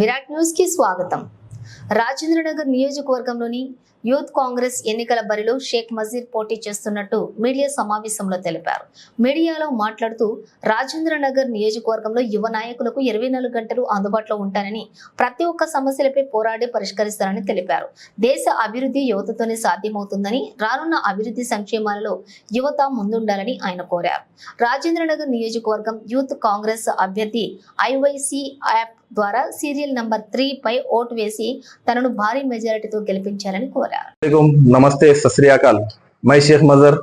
విరాట్ న్యూస్కి స్వాగతం. రాజేంద్రనగర్ నియోజకవర్గంలోని యూత్ కాంగ్రెస్ ఎన్నికల బరిలో షేక్ మజీర్ పోటీ చేస్తున్నట్టు మీడియా సమావేశంలో తెలిపారు. మీడియాలో మాట్లాడుతూ రాజేంద్రనగర్ నియోజకవర్గంలో యువ నాయకులకు ఇరవై నాలుగు గంటలు అందుబాటులో ఉంటానని ప్రతి ఒక్క సమస్యలపై పోరాడి పరిష్కరిస్తారని తెలిపారు. దేశ అభివృద్ధి యువతతోనే సాధ్యమవుతుందని రానున్న అభివృద్ధి సంక్షేమాలలో యువత ముందుండాలని ఆయన కోరారు. రాజేంద్రనగర్ నియోజకవర్గం యూత్ కాంగ్రెస్ అభ్యర్థి ఐవైసీ యాప్ ద్వారా సీరియల్ నంబర్ త్రీ పై ఓటు వేసి తనను భారీ మెజారిటీతో గెలిపించాలని కోరారు. वालेकुम नमस्ते सत अकाल मैं Shaikh Mazar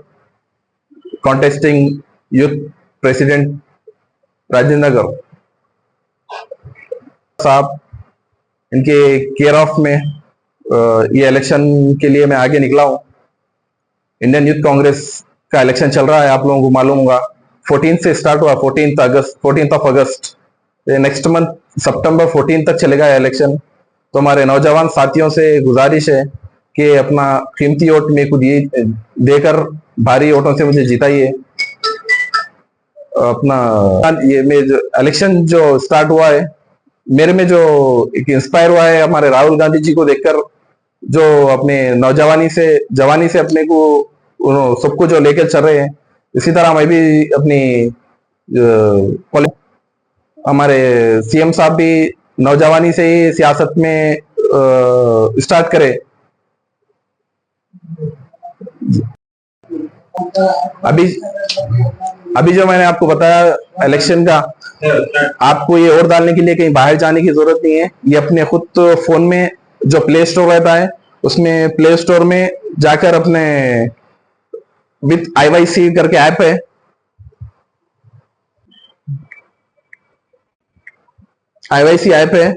contesting youth president Rajendra Nagar साहब, इनके केयर ऑफ़ में ये इलेक्शन के लिए मैं आगे निकला हूँ। इंडियन यूथ कांग्रेस का इलेक्शन चल रहा है, आप लोगों को मालूम होगा। 14 से स्टार्ट हुआ 14 अगस्त 14 ऑफ़ अगस्त नेक्स्ट मंथ सितंबर 14 तक चलेगा इलेक्शन तो हमारे नौजवान साथियों से गुजारिश है कि अपना कीमती वोट मेरे को दिए, देकर भारी वोटों से मुझे जिताइए। अपना, ये में जो इलेक्शन जो स्टार्ट हुआ है, मेरे में जो एक इंस्पायर हुआ है हमारे राहुल गांधी जी को देखकर, जो अपने नौजवानी से, जवानी से अपने को सबको जो लेकर चल रहे हैं, इसी तरह मैं भी अपनी हमारे सीएम साहब भी नौजवानी से ही सियासत में स्टार्ट करे। अभी अभी जो मैंने आपको बताया इलेक्शन का, आपको ये और डालने के लिए कहीं बाहर जाने की ज़रूरत नहीं है। ये अपने खुद तो फ़ोन में जो प्ले स्टोर रहता है, उसमें प्ले स्टोर में जाकर अपने विथ आईवाईसी करके ऐप है। आईवाईसी ऐप है।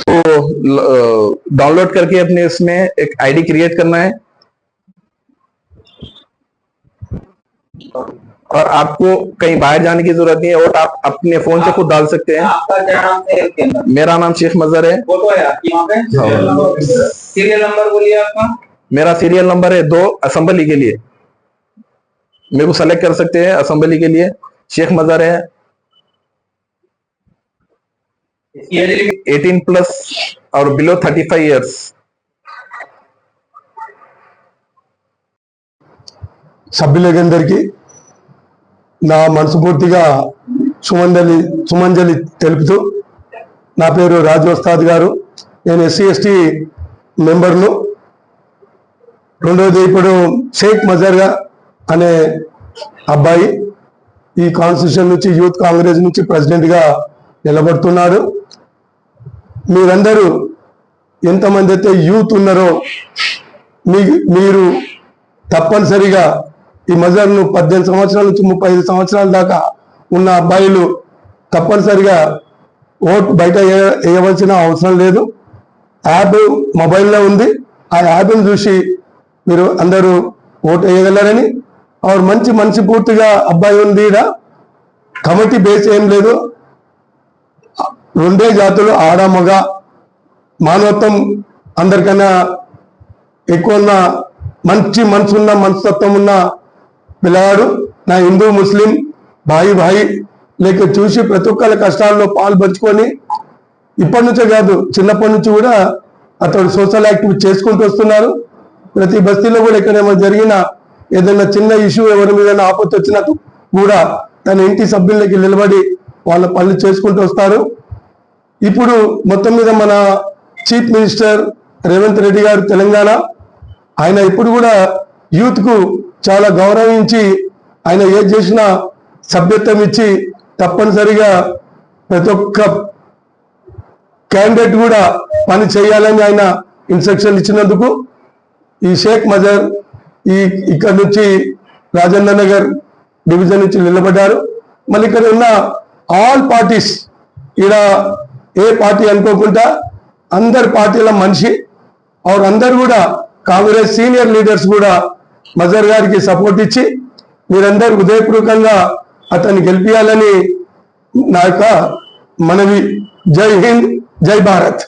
तो डाउनलोड करके अपने उसमें एक आईडी क्रिएट करना है। और आपको कहीं बाहर जाने की ज़रूरत नहीं है वोट आप अपने फ़ोन से खुद डाल सकते हैं। आपका क्या नाम है? मेरा नाम शेख मजहर है। सीरियल हाँ। नंबर बोलिए। आपका। मेरा सीरियल नंबर है दो असम्बली के लिए। मेरे को सेलेक्ट कर सकते हैं असम्बली के लिए। शेख मजहर है। एटीन प्लस और बिलो थर्टी फाइव ईयर्स सभी लोग अंदर की। నా మనస్ఫూర్తిగా సుమంజలి సుమంజలి తెలుపుతూ నా పేరు రాజోస్తాద్ గారు. నేను ఎస్సీ ఎస్టీ మెంబర్ను. రెండవది ఇప్పుడు షేక్ మజర్గా అనే అబ్బాయి. ఈ కాన్స్టిట్యూషన్ నుంచి యూత్ కాంగ్రెస్ నుంచి ప్రెసిడెంట్గా నిలబడుతున్నాడు. మీరందరూ ఎంతమంది అయితే యూత్ ఉన్నారో మీ మీరు తప్పనిసరిగా ఈ మజర్ను పద్దెనిమిది సంవత్సరాల నుంచి ముప్పై ఐదు సంవత్సరాల దాకా ఉన్న అబ్బాయిలు తప్పనిసరిగా ఓట్ బయట వేయవలసిన అవసరం లేదు. యాప్ మొబైల్లో ఉంది. ఆ యాప్ను చూసి మీరు అందరూ ఓటు వేయగలరని. ఆవిడ మంచి మంచి పూర్తిగా అబ్బాయి ఉంది కమిటీ బేస్ ఏం లేదు. రెండే జాతులు ఆడ మగ. మానవత్వం అందరికన్నా ఎక్కువ ఉన్న మంచి మనసు ఉన్న మనస్తత్వం ఉన్న పిల్లవాడు నా హిందూ ముస్లిం భాయి భాయి లేక చూసి ప్రతి ఒక్కరి కష్టాల్లో పాలు పంచుకొని ఇప్పటి నుంచే కాదు చిన్నప్పటి నుంచి కూడా అతడు సోషల్ యాక్టివిటీ చేసుకుంటూ వస్తున్నారు. ప్రతి బస్తీలో కూడా ఎక్కడేమో జరిగిన ఏదైనా చిన్న ఇష్యూ ఎవరి మీద ఆపత్తి వచ్చినా కూడా తన ఇంటి సభ్యులకి నిలబడి వాళ్ళ పనులు చేసుకుంటూ వస్తారు. ఇప్పుడు మొత్తం మీద మన చీఫ్ మినిస్టర్ రేవంత్ రెడ్డి గారు తెలంగాణ ఆయన ఇప్పుడు కూడా యూత్కు చాలా గౌరవించి ఆయన ఏది చేసినా సభ్యత్వం ఇచ్చి తప్పనిసరిగా ప్రతి ఒక్క క్యాండిడేట్ కూడా పని చేయాలని ఆయన ఇన్స్ట్రక్షన్ ఇచ్చినందుకు ఈ షేక్ మజర్ ఈ ఇక్కడ నుంచి రాజేంద్ర నగర్ డివిజన్ నుంచి నిలబడ్డారు. మళ్ళీ ఇక్కడ ఉన్న ఆల్ పార్టీస్ ఈడ ఏ పార్టీ అనుకోకుండా అందరి పార్టీల మనిషి అందరు కూడా కాంగ్రెస్ సీనియర్ లీడర్స్ కూడా మజర్ గారికి సపోర్ట్ ఇచ్చి మీరందరూ హృదయపూర్వకంగా అతన్ని గెలిపించాలని నా యొక్క మనవి. జై హింద్ జై భారత్.